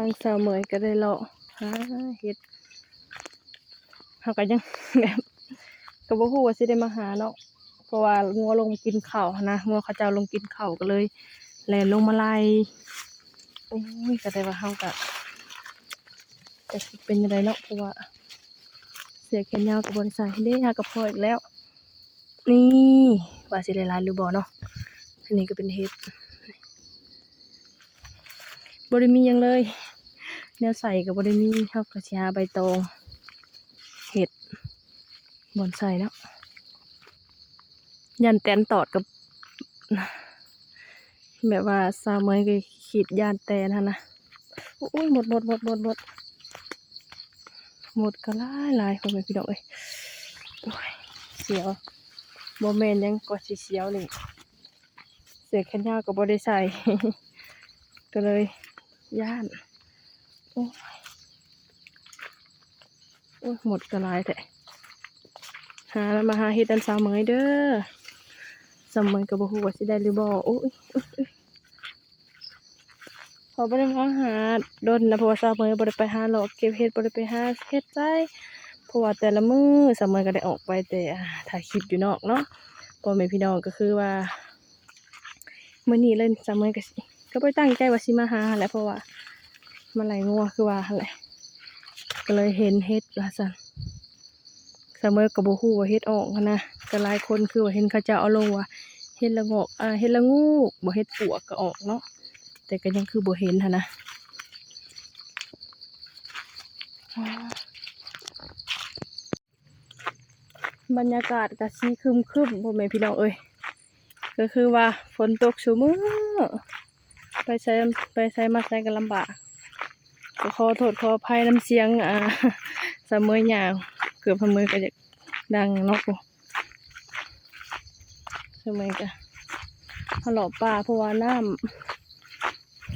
างสาวเหมยก็ได้เลาะหาเฮ็ดเฮาก็ยังแบบก็บ่ฮู้ว่าสิได้มาหาเนาะเพราะว่างัวลงกินข้าวนะงัวเขาเจ้าลงกินข้าวก็เลยแล่นลงมาไล่โอ้ยก็ได้ว่าเฮาก็จะสิเป็นจังไดเนาะเพราะว่า เสียแขนยาวกับบนใส่เด้หากับพ่ออีกแล้ว นี่ว่าสิได้ลายหรือบ่เนาะอันนี้ก็เป็นเฮ็ด บ่ได้มียังเลยแนวใส่ก็บ่ได้มีเฮาก็สิหาใบตองเห็ดบอนใส่แล้วยันแตนตอดกับ แบบว่าสาเมยก็ขีดยานแตนหั่นะอุ้ยหมดหมดหมดหมดหมดหมดก็ลายลายคนไปพี่น้องเอ้ยเสียวโมเมนยังก็สิเสียวนี่เสียแขนยาวก็บ่ได้ใส่ก็เลย ย่าน โอ้ยโอ้ยหมดกระลายแต่หาแล้วมาหาเฮ็ดอันสาวเหมยเด้อสาวเหมยก็บ่ฮู้ว่าสิได้หรือบ่โอ้ยโอ้ยโอ้ยพอบ่ได้มาหาดนนะเพราะว่าสาวเหมยบ่ได้ไปหาหรอกเก็บเฮ็ดบ่ได้ไปหาเฮ็ดใจเพราะว่าแต่ละมือสาวเหมยก็ได้ออกไปแต่ถ่ายคลิปอยู่นอกเนาะพ่อแม่พี่น้องก็คือว่ามื้อนี้เล่นสาวเหมยก็สิ ก็ได้ตั้งใจว่าสิมาหาแหละเพราะว่ามันไหลงัวคือว่าหั่นแหละก็เลยเห็นเฮ็ดว่าซั่นเสมอกับบ่ฮู้ว่าเฮ็ดออกนะก็หลายคนคือว่าเห็นเขาเจ้าเอาลงว่าเฮ็ดละงอกอ่าเฮ็ดละงูบ่เฮ็ดปวกก็ออกเนาะแต่ก็ยังคือบ่เห็นหั่นนะบรรยากาศก็สีคึมๆพ่อแม่พี่น้องเอ้ยก็คือว่าฝนตกซุมื้อ ไปใช้ไปใช้มาใช้ก็ลำบากก็ขอโทษขออภัยน้ำเสียงอ่าสมือหยางเกือบพมือก็จะดังเนาะกูสมัยก็เขาหลอบป่าเพราะว่าน้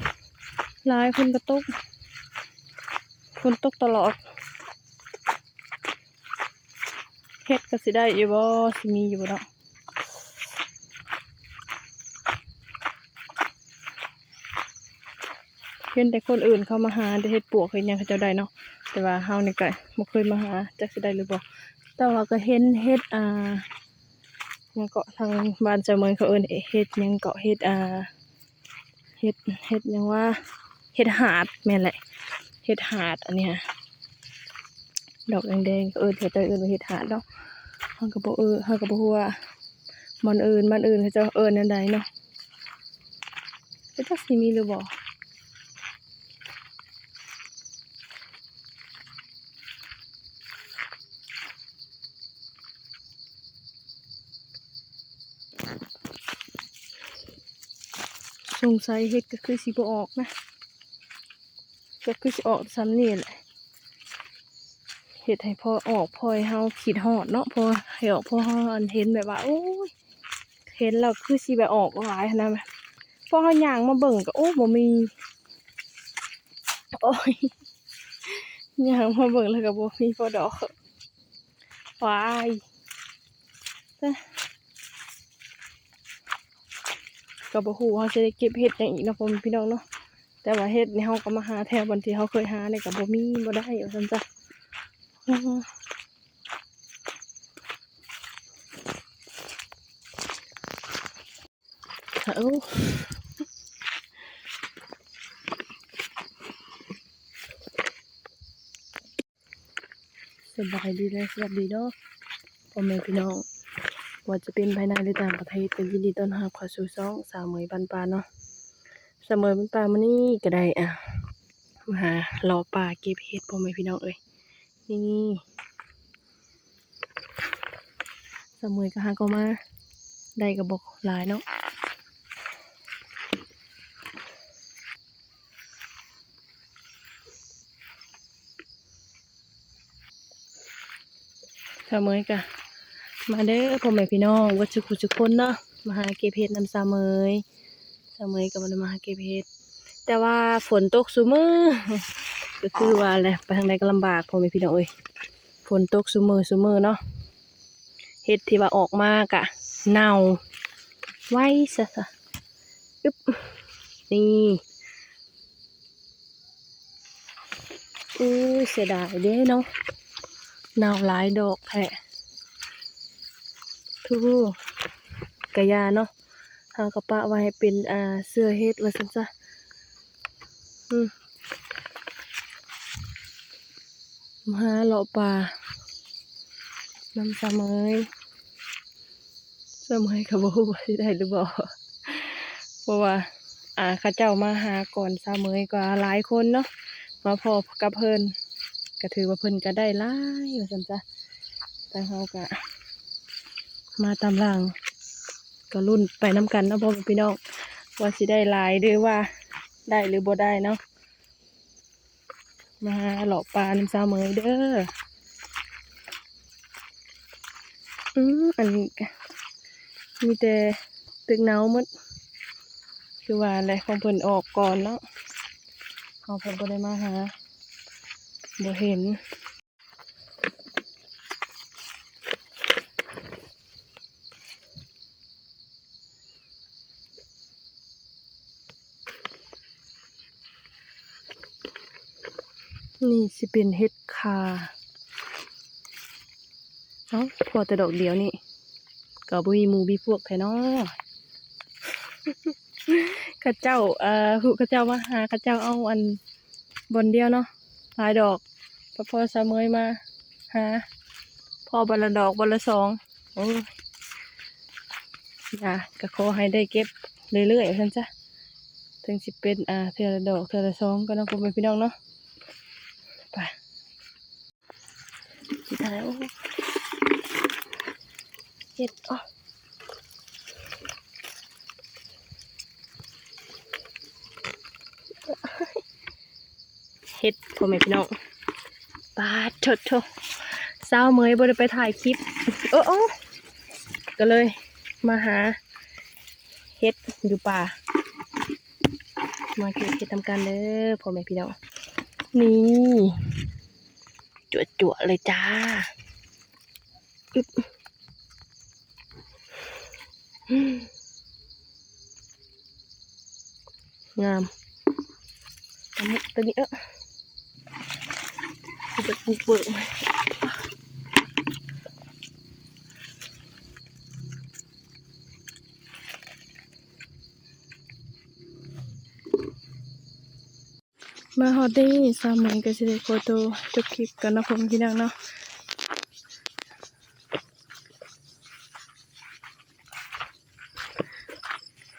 ำลายคนก็ตกคนตกตลอดเฮ็ดก็สิได้อยู่บ่สิมีอยู่บ่เนาะ เห็นแต่คนอื่นเขามาหาได้เฮ็ดปวกเฮ็ดหยังเขาจ้าได้เนาะแต่ว่าเฮานี่ก็บ่เคยมาหาจักสิได้หรือบ่แต่ว่าก็เห็นเฮ็ดอ่ายังเกาะทางบ้านเจ้าเมืองเขาเอิ้นเฮ็ดยังเกาะเฮ็ดอ่าเฮ็ดเฮ็ดยังว่าเฮ็ดหาดแม่นแหละเฮ็ดหาดอันเนี้ยดอกแดงๆเอิ้นเขาเจ้าเอิ้นว่าเฮ็ดหาดเนาะเฮาก็บ่เออเฮาก็บ่ฮู้ว่ามันอื่นมันอื่นเขาจ้าเอิ้นอันใดเนาะจักสิมีหรือบ่ สงสัยเฮ็ดก็คือสิบออกนะ ก็คือสิออกซ้ำนี่แหละเฮ็ดให้พอออกพอให้เฮาขีดฮอดเนาะพอให้ออกพอเฮาอันเห็นแบบว่าโอ้ยเห็นแล้วคือสิแบบออกหลายหั้นนะพอเฮาย่างมาเบิ่งก็โอ้บ่มีโอ้ยย่างมาเบิ่งแล้วก็บ่มีพอดอกวายแต่ ก็บ่ฮู้ว่าจะได้เก็บเห็ดหยังอีกเนาะพ่อแม่พี่น้องเนาะแต่ว่าเห็ดนี่เฮาก็มาหาแถวบางที่เฮาเคยหาเนี่ยก็บ่มีบ่ได้ว่าซั่นจ้ะอื้ออเอ้าสบายดีและสวัสดีเนาะพ่อแม่พี่น้อง ว่าจะเป็นภายในหรือต่างประเทศก็ยินดีต้อนรับเข้าสู่ช่องสาวเหมยบันปลาเนาะสาวเหมยบันปลามานี่ก็ได้อะมาหารอปลาเก็บเห็ดพ่อแม่พี่น้องเอ้ยนี่สาวเหมยก็หาก็มาได้กระบอกหลายเนาะสาวเหมยก็ มาเด้อพ่อแม่พี่น้องวัดจุกุจุกคนเนาะมาหาเก็บเห็ดน้ำสาเมยสาเมยก็มามาหาเก็บเห็ดแต่ว่าฝนตกซุมือก็คือว่าแหละไปทางใดก็ลำบากพ่อแม่พี่น้องเอ้ยฝนตกซุมือซุมือเนาะเห็ดที่ว่าออกมากะเน่าไว้ซะซะอึ๊บนี่อุ้ยเสียดายเด้เนาะหนาหลายดอกแทูกะยาเนาะเฮากระปะไว้ให้เป็นอ่าเสื้อเฮ็ดว่าซั่นซะอืมมาหาเลาะป่าน้ำสะเมยสะเมยก็บ่ฮู้ว่าสิได้หรือบ่เพราะว่าอ่าข้าเจ้ามาหาก่อนสะเมยกว่าหลายคนเนาะมาพอกับเพิ่นก็ถือว่าเพิ่นก็ได้หลายว่าซั่นจ้ะแต่เฮาก็ มาตามหลังก็รุ่นไปน้ำกันนะพ่อพี่น้องว่าสิได้ลายหรือว่าได้หรือบ่ได้เนาะมาหาหลอปลาน้ำซาเมยเด้ออืมอันนี้มีแต่ตึกหนาหมดคือว่าอะไรของเพิ่นออกก่อนเนาะเขาเพิ่นบ่ได้มาหาบ่เห็น นี่สิเป็นเฮ็ดคาเอ้าพอแต่ดอกเดียวนี่ก็บ่มีหมู่มีพวกแท้เนาะข้าเจ้าเอ่อผู้ข้าเจ้ามาหาข้าเจ้าเอาอันบนเดียวเนาะหลายดอกพอพอสมเมยมาหาพอบละดอกบละสองโอ้ยอะก็ขอให้ได้เก็บเรื่อยๆท่านจ้ะถึงสิเป็นอ่าเทือละดอกเทือละสองก็น้องพ่อแม่พี่น้องเนาะไป สุดท้ายโอ้เฮ็ดอ๋อเฮ็ดพ่อแม่พี่น้องปาดเถิดเถอะสาเมยบ่ได้ไปถ่ายคลิปเออเออก็เลยมาหาเฮ็ดอยู่ป่า มาเก็บเฮ็ดทำการเด้อพ่อแม่พี่น้อง นี่ จั่วดๆเลยจ้าองามอันนี้ตัวนี้เออจะปลูกเบิก มาฮอดดี้สามเหมือนก็สิได้โฟโต้จบคลิปกันนะผมพี่น้องเนาะ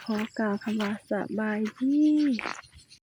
ขอกล่าวคำว่าสบายดี